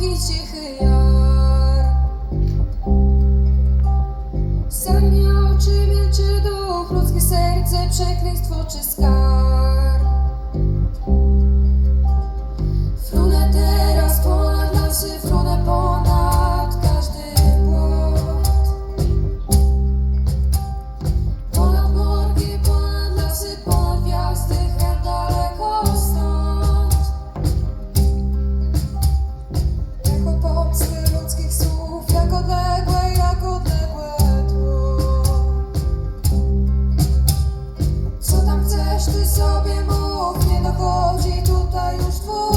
drogi cichy jar. Sarnia oczy, milczy duch, ludzkie serce, przekleństwo Weź ty sobie mów, nie dochodzi tutaj już dwóch.